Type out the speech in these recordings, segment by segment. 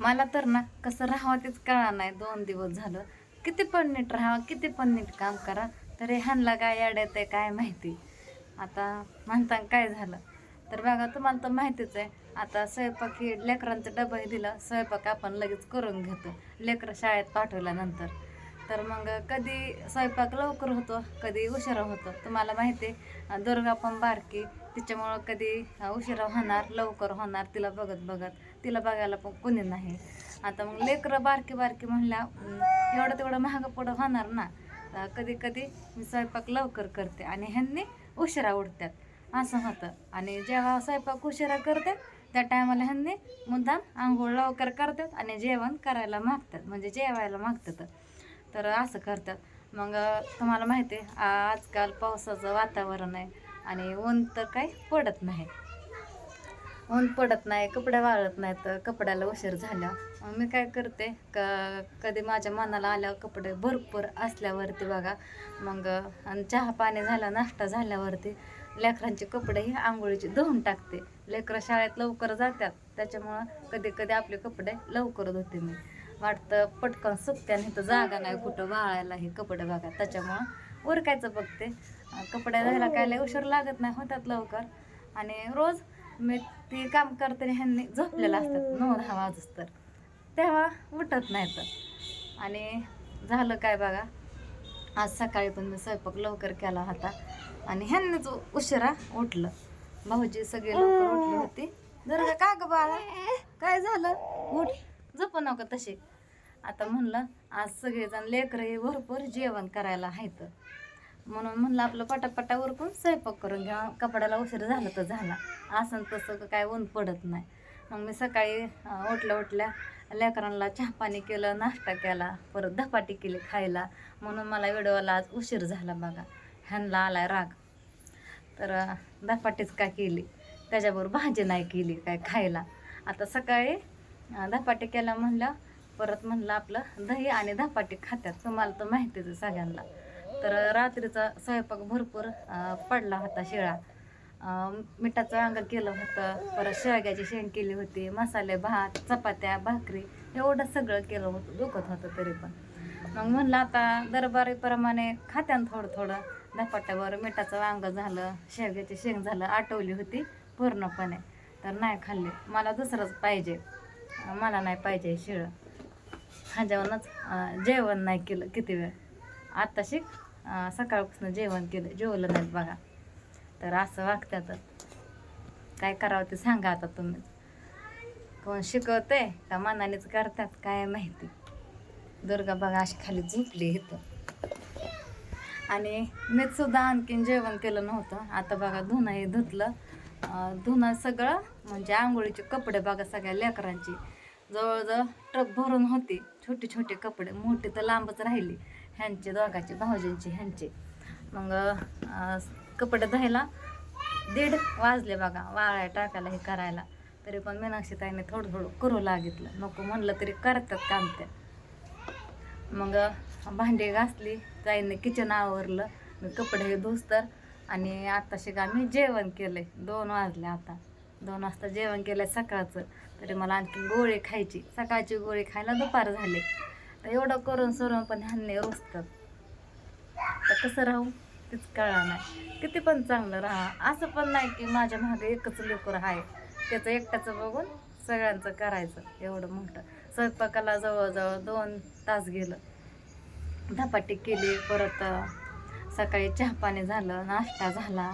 मला तर ना कसं राहावं तेच कळा नाही. दोन दिवस झालं. किती पण नीट राहावं किती पण नीट काम करा तरी ह्यांना काय अडत आहे काय माहिती. आता म्हणता काय झालं? तर बघा तुम्हाला तर माहितीच आहे. आता स्वयंपाक हे लेकरांचं डबा दिला स्वयंपाक आपण लगेच करून घेतो लेकरं शाळेत पाठवल्यानंतर. तर मग कधी स्वयंपाक लवकर होतो कधी उशिरा होतो तुम्हाला माहिती आहे. दुर्गा पण बारकी तिच्यामुळं कधी उशिरा होणार लवकर होणार तिला बघत बघत. तिला बघायला पण कोणी नाही. आता मग लेकरं बारकी बारकी म्हणल्या एवढं तेवढं महाग पुढं होणार ना. कधी कधी मी स्वयंपाक लवकर करते आणि ह्यांनी उशिरा उठतात असं होतं. आणि जेव्हा स्वयंपाक उशिरा करते त्या टायमाला ह्यांनी मुद्दाम आंघोळ लवकर करतात आणि जेवण करायला मागतात. म्हणजे जेवायला मागतात. तर असं करतात. मग तुम्हाला माहिती आहे आजकाल पावसाचं वातावरण आहे आणि ऊन तर काही पडत नाही. ऊन पडत नाही कपडे वाळत नाहीत कपड्याला उशीर झाला. मग मी काय करते क कधी माझ्या मनाला आल्यावर कपडे भरपूर असल्यावरती बघा मग आणि चहा पाणी झाला नाश्ता झाल्यावरती लेकरांचे कपडेही आंघोळीचे धुवून टाकते. लेकरं शाळेत लवकर जातात त्याच्यामुळं कधी कधी आपले कपडे लवकर धुते मी. वाटतं पटकन सुकते नाही तर जागा नाही कुठं वाळायला हे कपडे बघा त्याच्यामुळं उरकायचं बघते. कपडे धुवायला काय उशीर लागत नाही होतात लवकर. आणि रोज मी ते काम करताना ह्यांनी झोपलेलं असतात. नऊ दहा वाजूस तर. तेव्हा उठत नाही तर. आणि झालं काय बघा? आज सकाळी पण मी स्वयंपाक लवकर केला होता. आणि ह्यांनीच उशिरा उठलं. भाऊजी सगळे लवकर उठली होती. जर का ग बाळा? काय झालं? उठ. झोपू नका तसे आता म्हणलं आज सगळेजण लेकरं हे भरपूर जेवण करायला आहेत. म्हणून म्हणलं आपलं पटापटा उरकून स्वयंपाक करून घ्या. कपड्याला उशीर झाला तर झाला. असं तसं काय ऊन पडत नाही. मग मी सकाळी उठल्या उठल्या लेकरांना चहा पाणी केलं नाश्ता केला परत धपाटी केली खायला. म्हणून मला व्हिडिओला आज उशीर झाला बघा. ह्यांना आलाय राग. तर धपाटीच का केली? त्याच्याबरोबर भाजी नाही केली काय खायला. आता सकाळी धपाटी केला म्हणलं परत म्हणलं आपलं दही आणि धपाटी खात्यात. तुम्हाला तर माहितीच आहे सगळ्यांना. तर रात्रीचा स्वयंपाक भरपूर पडला होता शिळा. मिठाचं वांग केलं होतं परत शेवग्याची शेंग केली होती मसाले भात चपात्या भाकरी एवढं सगळं केलं होतं. दुखत होतं तरी पण. मग म्हणलं आता दरबारीप्रमाणे खात्यान थोडं थोडं धपाट्यावर मिठाचं वांग झालं शेवग्याची शेंग झालं आटवली होती पूर्णपणे. तर नाही खाल्ली. मला दुसरंच पाहिजे. मला नाही पाहिजे शिळं. ह्याच्यावरच जेवण नाही केलं किती वेळ. आत्ताशी अं, सकाळपासून जेवण केलं. जेवलं नाहीत बघा. तर असं वागतात काय करावं ते सांगा आता तुम्ही. कोण शिकवते का मनानेच करतात काय माहिती. दुर्गा बघा अशी खाली झोपली इथं. आणि मीच सुद्धा आणखीन जेवण केलं नव्हतं. आता बघा धुणंही धुतलं. धुणं सगळं म्हणजे आंघोळीचे कपडे बघा सगळ्या लेकरांची. जवळजवळ ट्रक भरून होती. छोटे छोटे कपडे. मोठे तर लांबच राहिली. ह्यांचे दोघांचे भाऊजींचे ह्यांचे. मग कपडे धुवायला दीड वाजले बघा वाळ्या टाकायला हे करायला. तरी पण मीनाक्षी ताईने थोडं थोडं करू लागितलं. नको म्हणलं तरी करतात काम त्या मग भांडी घासली ताईने किचन आवरलं. मी कपडे हे धुस्तर आणि आत्ताशी का मी जेवण केलंय. दोन वाजले आता. दोन वाजता जेवण केलं सकाळचं. तरी मला आणखी गोळी खायची. सकाळची गोळी खायला दुपार झाले. तर एवढं करून सरून पण ह्यांनी रोजतात. तर कसं राहू? तेच कळा नाही. किती पण चांगलं राहा. असं पण नाही की माझ्या मागे एकच लेकर आहे. त्याचं एकट्याचं बघून सगळ्यांचं करायचं. एवढं मोठं. स्वयंपाकाला जवळजवळ दोन तास गेलं. धपाटी केली परत सकाळी चहा पाणी झालं नाश्ता झाला.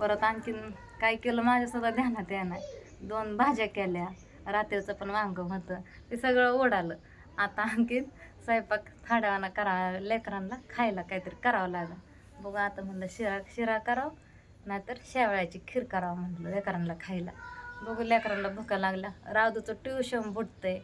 परत आणखीन काय केलं? माझ्यासुद्धा ध्यानात येणार. दोन भाज्या केल्या. रात्रीचं पण वांग होतं. ते सगळं ओढालं. आता आणखीन स्वयंपाक थाडावाना करा लेकरांना खायला काहीतरी करावं लागलं. बघा आता म्हणलं शिरा शिरा करावं नाहीतर शेवळ्याची खीर करावं म्हटलं लेकरांना खायला. बघू लेकरांना भुका लागला रावदूचं ट्युशन बुटतंय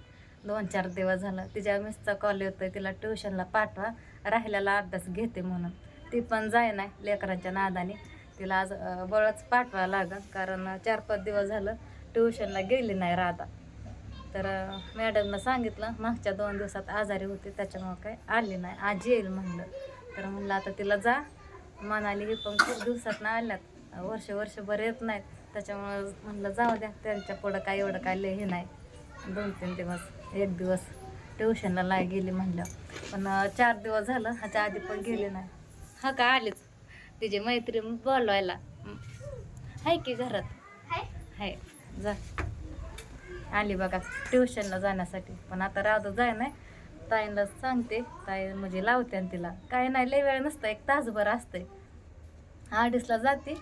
दोन चार दिवस झालं. तिच्या मिसचा कॉल येतोय. तिला ट्युशनला पाठवा. राहिलेला अभ्यास घेते म्हणून. ती पण जाय नाही लेकरांच्या नादाने. तिला आज बळच पाठवा लागल. कारण चार पाच दिवस झालं ट्युशनला गेली नाही राधा. तर मॅडमनं सांगितलं मागच्या दोन दिवसात आजारी होती त्याच्यामुळं काय आली नाही. आज येईल म्हणलं. तर म्हणलं आता तिला जा. म्हणाली ही पण खूप दिवसात ना आल्यात. वर्ष वर्षभर येत नाहीत. त्याच्यामुळं म्हणलं जाऊ द्या. त्यांच्या पुढं काय एवढं काय लय हे नाही. दोन तीन दिवस एक दिवस ट्युशनला नाही गेली म्हणलं. पण चार दिवस झालं ह्याच्या आधी पण गेले नाही. हा का आलीच. तिची मैत्रीण बोलवायला. हं. हाय की घरात? हाय. जा. आली बघा ट्युशनला जाण्यासाठी. पण आता राहतो जाय नाही. ताईंना सांगते ताई म्हणजे लावते आणि तिला. काय नाही लय वेळ नसतं एक तासभर असते अडीचला जाते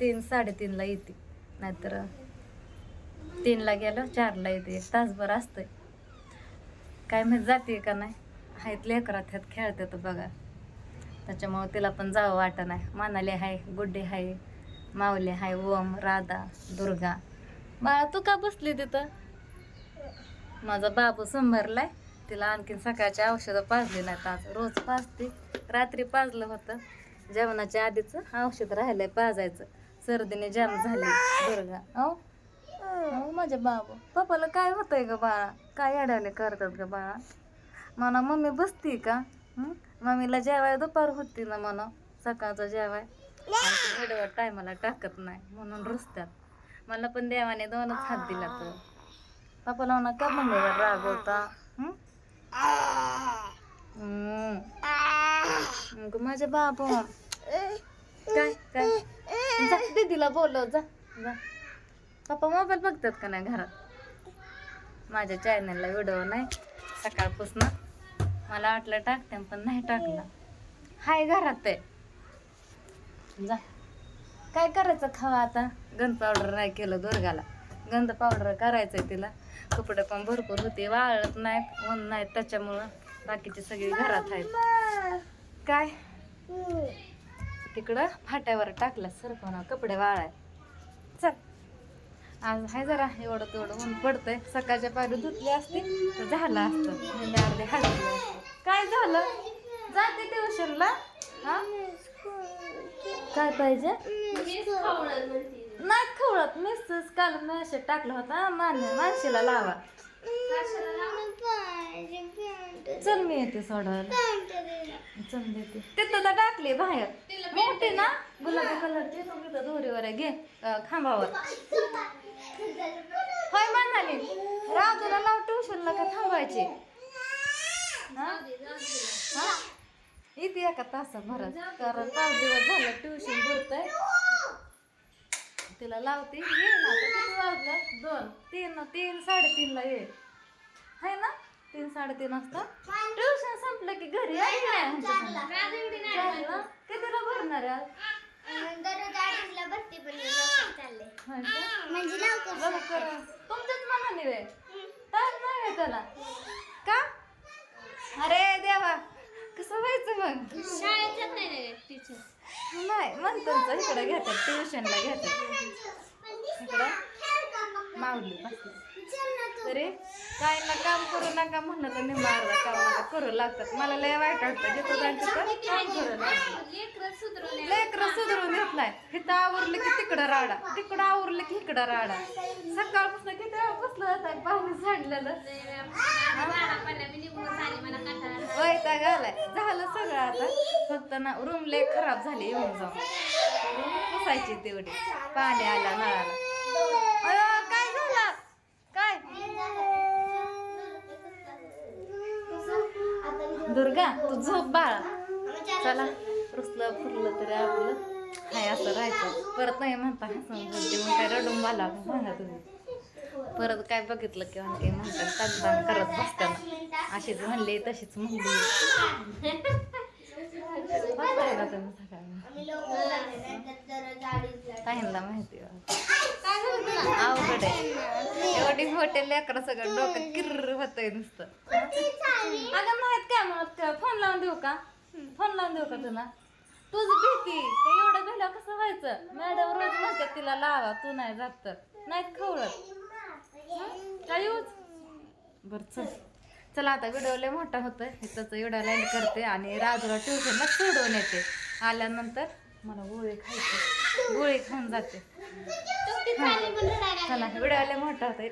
तीन साडेतीनला येते. नाहीतर तीनला गेलं चारला येते एक तासभर असतंय. काय माहीत जाते का नाही. आहेत लेकरात ह्यात खेळतात बघा. त्याच्यामुळं तिला पण जावं वाटत नाही. मानाले हाय गुड्डे हाय माऊले हाय ओम राधा दुर्गा. बाळा तू का बसली तिथं? माझा बाबू संभारलाय. तिला आणखीन सकाळची औषधं पाजली नाहीत आज. रोज पाजते. रात्री पाजलं होतं. जेवणाच्या आधीचं औषध राहिलंय पाजायचं. सर्दीने जाम झाली. बरं औ हो माझ्या बाबू. पप्पाला काय होतंय ग बाळा? काय अडवले करतात ग बाळा? म्हणा मम्मी बसती का? मम्मीला जेवाय दुपार होती ना म्हणा. सकाळचं जेवाय. टायमाला टाकत नाही. म्हणून रस्त्यात. मला पण देवाने दोनच हात दिला तर पप्पाला म्हणा का मम्मीवर रागवता हं? हं. मग माझ्या बाबू. काय काय? जा दीदीला बोलव जा जा. पप्पा मोबाईल बघतात का नाही घरात? माझ्या चॅनलला व्हिडिओ नाही. सकाळपासून मला वाटलं टाकते पण नाही टाकला. हाय घरात आहे. जा. काय करायचं खावा आता? गंध पावडर नाही केलं दुर्गाला. गंध पावडर करायचंय तिला. कपडे पण भरपूर होते वाळत नाहीत ऊन नाहीत त्याच्यामुळं बाकीचे सगळे घरात आहेत. काय? तिकडं फाट्यावर टाकला सरपणा कपडे वाळाय चल. आज हाय जरा एवढं तेवढं ऊन पडतंय. सकाळच्या पायरी धुतली असते तर झालं असतं. म्हणजे अर्धे हातले काय झालं? जाते ट्युशनला हा? काय पाहिजे? नाही खवळत मीच काल मेसेज टाकला होता मान्य माणशीला लावा. चल मी येते सोडायला. चल देते तिथं तर टाकली बाहेर. मोठी ना? गुलाबी कलरची तू तिथं दोरीवर आहे घे खांबावर. होय म्हणाली राव तुला लाव ट्युशनला का थांबायची हा? हा? येते एका तासाभरात कारण पाच दिवस झालं ट्युशन भरतंय. तिला लावते. ये ना आता किती वाजलं? दोन. तीन तीन साडेतीनला ये. आहे ना? तीन साडेतीन वाजता. ट्युशन संपलं की घरी आहे की नाही आमच्या संग? चालेल. ना? कितीला भरणार आहे आज? होय का? म्हणजे लवकर तुमच्याच मनाने रे. तास नाही आहे त्याला. का? अरे देवा. कसं व्हायचं मग? शाळेत नाही टीचर नाही म्हणतात इकडं घेतात ट्युशनला घेतात. इकडं माऊली तरी काय ना काम करू नका म्हणलं तर निम्मा अर्धा काम करू लागतात. मला लय वाईट वाटतं जिथं जाईल तिथं काम करू लागतं लेकरं सुधरून येत नाही. इथं आवरलं की तिकडं राडा. तिकडं आवरलं की इकडं राडा. सकाळपासून किती बसलं होतं पाहुणे सांडलेलं. वैताग आलाय झालं सगळं आता. फक्त ना रूम लय खराब झाली येऊन जाऊन पुसायची तेवढी. पाणी आला नळाला. काय झाला? काय? दुर्गा तू झोप बाळा. चला. रुसलं फुरलं तरी आपलं. हाय असं राहायचं. परत नाही म्हणता हसून बोलते. मग काय रडून मला म्हणा तुम्ही. परत काय बघितलं की म्हणते म्हणतात करत बसताना. अशीच म्हणली तशीच म्हणली. बसताय तुम्ही ताईंना माहिती आहे. अवघड आहे. एवढी हॉटेल लेकरं सगळं डोकं किर्र होतंय नुसतं. अगं माहीत काय म्हणत फोन लावून देऊ का? फोन लावून देऊ का तुला? तुझं भीती. ते एवढं भेला कसं व्हायचं? मॅडम रोज म्हणतात तिला लावा तू नाही जात तर. नाहीत खवळत. काय बर चल. चला आता व्हिडिओ लय मोठा होतोय. इथंच व्हिडिओ लाईन करते आणि राजूला ट्युशनला सोडवून येते. आल्यानंतर मला गोळी खायची. गोळी खाऊन जाते. चला व्हिडिओ लय मोठा होतोय.